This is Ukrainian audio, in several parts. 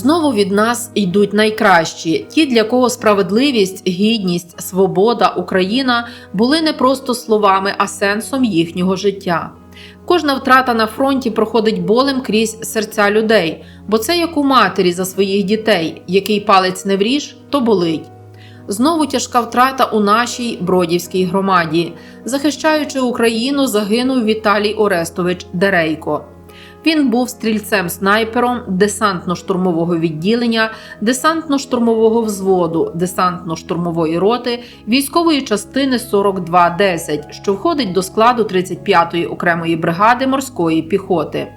Знову від нас йдуть найкращі, ті, для кого справедливість, гідність, свобода, Україна були не просто словами, а сенсом їхнього життя. Кожна втрата на фронті проходить болем крізь серця людей, бо це як у матері за своїх дітей, який палець не вріж, то болить. Знову тяжка втрата у нашій бродівській громаді. Захищаючи Україну, загинув Віталій Орестович Дерейко. Він був стрільцем-снайпером десантно-штурмового відділення, десантно-штурмового взводу, десантно-штурмової роти військової частини 4210, що входить до складу 35-ї окремої бригади морської піхоти.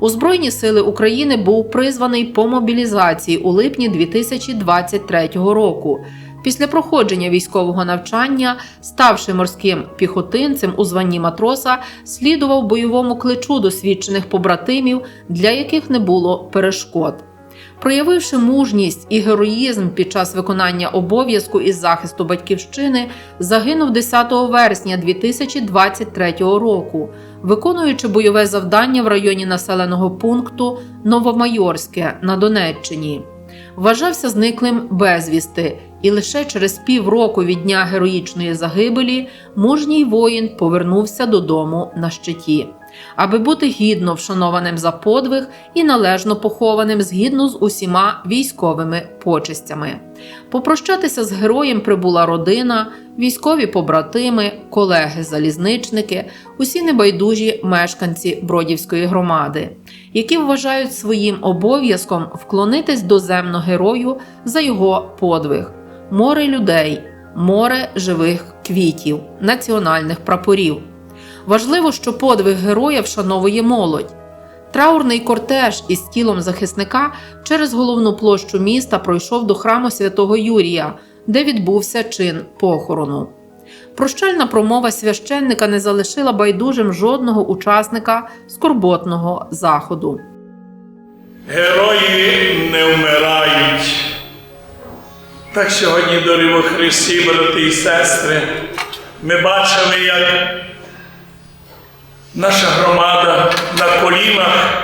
У Збройні сили України був призваний по мобілізації у липні 2023 року. Після проходження військового навчання, ставши морським піхотинцем у званні матроса, слідував бойовому кличу досвідчених побратимів, для яких не було перешкод. Проявивши мужність і героїзм під час виконання обов'язку із захисту батьківщини, загинув 10 вересня 2023 року, виконуючи бойове завдання в районі населеного пункту Новомайорське на Донеччині. Вважався зниклим безвісти, і лише через півроку від дня героїчної загибелі мужній воїн повернувся додому на щиті, аби бути гідно вшанованим за подвиг і належно похованим згідно з усіма військовими почестями. Попрощатися з героєм прибула родина, військові побратими, колеги-залізничники, усі небайдужі мешканці Бродівської громади, які вважають своїм обов'язком вклонитись до земно герою за його подвиг, море людей, море живих квітів, національних прапорів. Важливо, що подвиг героя вшановує молодь. Траурний кортеж із тілом захисника через головну площу міста пройшов до храму святого Юрія, де відбувся чин похорону. Прощальна промова священника не залишила байдужим жодного учасника скорботного заходу. Герої не вмирають. Так сьогодні, дорогі Христі, брати і сестри, ми бачили, як наша громада на колінах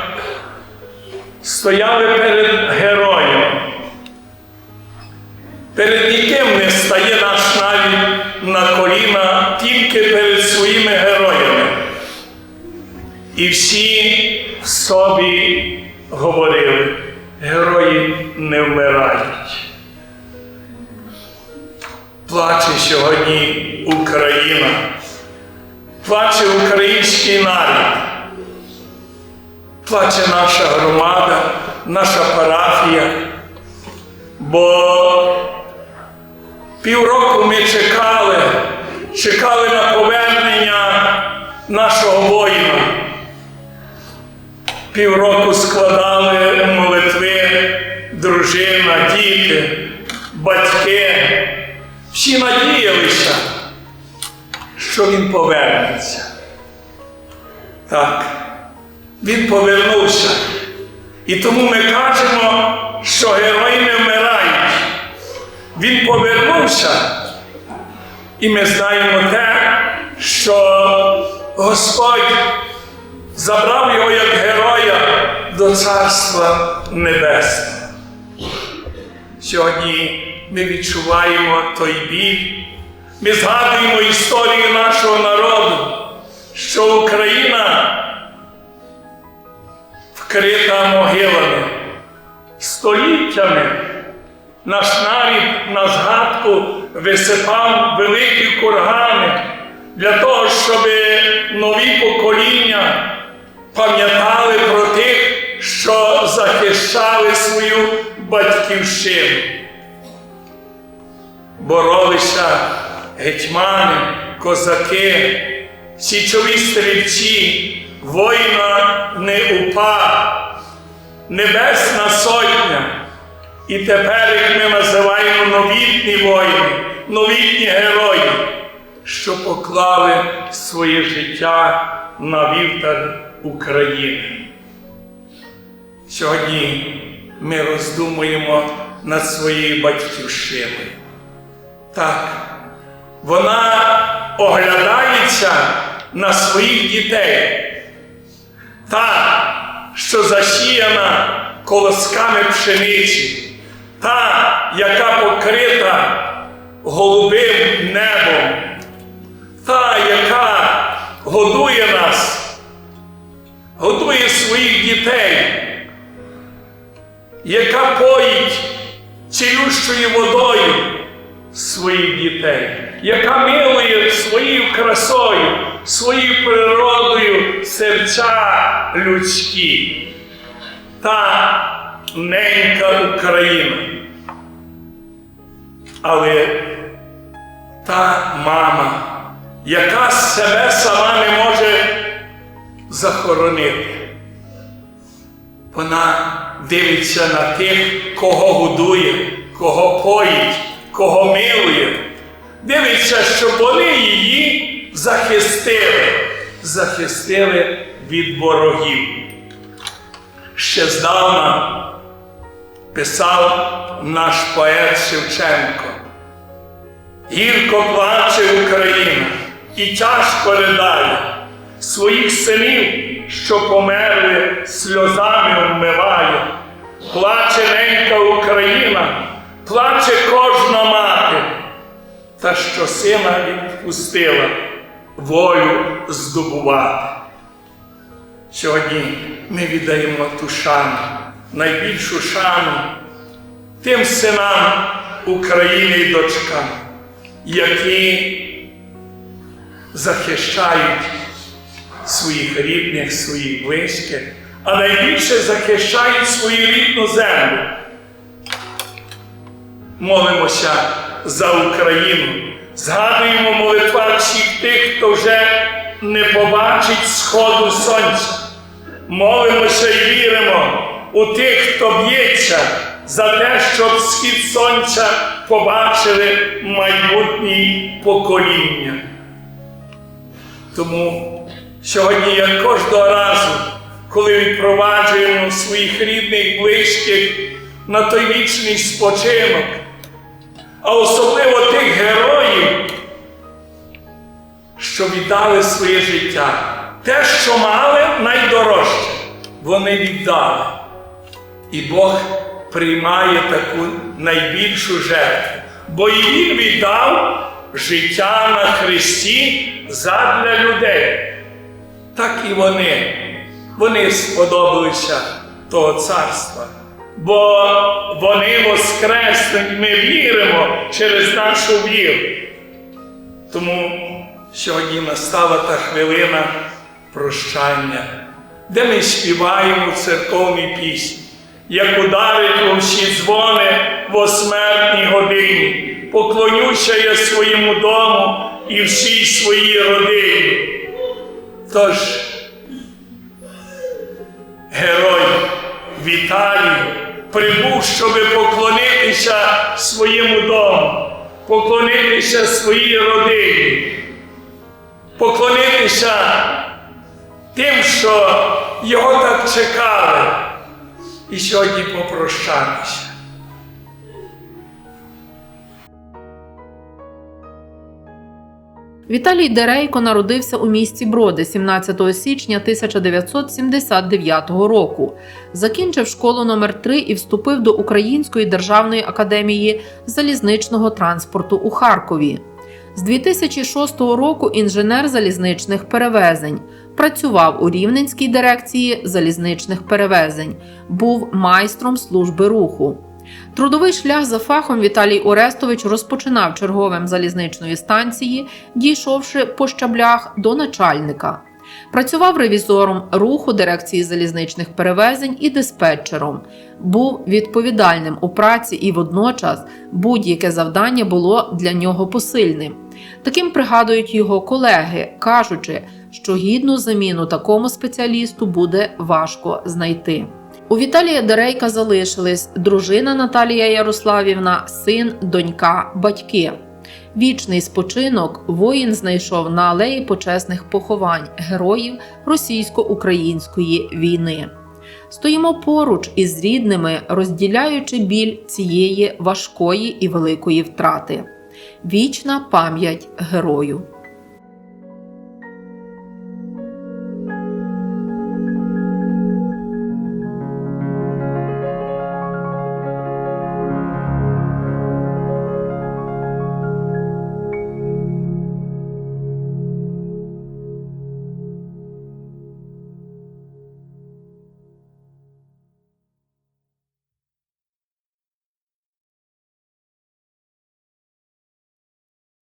стояли перед героєм. Перед ніким не стає наш навіть на коліна тільки перед своїми героями. І всі в собі говорили, герої не вмирають. Плаче сьогодні Україна, плаче український народ, плаче наша громада, наша парафія, бо півроку ми чекали, чекали на повернення нашого воїна. Півроку складали молитви, дружина, діти, батьки. Всі надіялися, що він повернеться. Так, він повернувся. І тому ми кажемо, що герої не вмирають. Він повернувся. І ми знаємо те, що Господь забрав його як героя до Царства Небесного. Сьогодні ми відчуваємо той біль, ми згадуємо історію нашого народу, що Україна вкрита могилами, століттями наш нарід на згадку висипав великі кургани для того, щоб нові покоління пам'ятали про тих, що захищали свою батьківщину. Боролися гетьмани, козаки, січові стрільці, воїна не упа, Небесна Сотня. І тепер їх ми називаємо новітні воїни, новітні герої, що поклали своє життя на вівтар України. Сьогодні ми роздумуємо над своєю батьківщиною. Так, вона оглядається на своїх дітей. Та, що засіяна колосками пшениці, та, яка покрита голубим небом, та, яка годує нас, годує своїх дітей, яка поїть цілющою водою своїх дітей, яка милує своєю красою, своєю природою серця людські. Та ненька Україна. Але та мама, яка себе сама не може захоронити, вона дивиться на тих, кого годує, кого поїть, кого милує. Дивиться, щоб вони її захистили, захистили від ворогів. Ще здавна писав наш поет Шевченко. Гірко плаче Україна і тяжко ридає своїх синів, що померли, сльозами вмиває. Плаче ненька Україна, плаче кожна мати, та що сина відпустила волю здобувати. Сьогодні ми віддаємо ту шану, найбільшу шану тим синам України і дочкам, які захищають своїх рідних, своїх близьких, а найбільше захищають свою рідну землю. Молимося за Україну, згадуємо молитва всіх тих, хто вже не побачить сходу сонця. Молимося і віримо у тих, хто б'ється за те, щоб схід сонця побачили майбутні покоління. Тому сьогодні, як кожного разу, коли відпроваджуємо своїх рідних, близьких на той вічний спочинок, а особливо тих героїв, що віддали своє життя. Те, що мали найдорожче, вони віддали. І Бог приймає таку найбільшу жертву, бо і Він віддав життя на Христі задля людей. Так і вони, вони сподобалися того царства. Бо вони воскреснуть, ми віримо через нашу віру. Тому сьогодні настала та хвилина прощання, де ми співаємо церковні пісні, як ударить у всі дзвони в осмертній годині, поклонюся я своєму дому і всій своїй родині. Тож, герой Віталій прибув, щоб поклонитися своєму дому, поклонитися своїй родині, поклонитися тим, що його так чекали, і сьогодні попрощатися. Віталій Дерейко народився у місті Броди 17 січня 1979 року. Закінчив школу номер 3 і вступив до Української державної академії залізничного транспорту у Харкові. З 2006 року інженер залізничних перевезень. Працював у Рівненській дирекції залізничних перевезень, був майстром служби руху. Трудовий шлях за фахом Віталій Орестович розпочинав черговим залізничної станції, дійшовши по щаблях до начальника. Працював ревізором руху дирекції залізничних перевезень і диспетчером. Був відповідальним у праці і водночас будь-яке завдання було для нього посильним. Таким пригадують його колеги, кажучи, що гідну заміну такому спеціалісту буде важко знайти. У Віталія Дерейка залишились дружина Наталія Ярославівна, син, донька, батьки. Вічний спочинок воїн знайшов на алеї почесних поховань героїв російсько-української війни. Стоїмо поруч із рідними, розділяючи біль цієї важкої і великої втрати. Вічна пам'ять герою.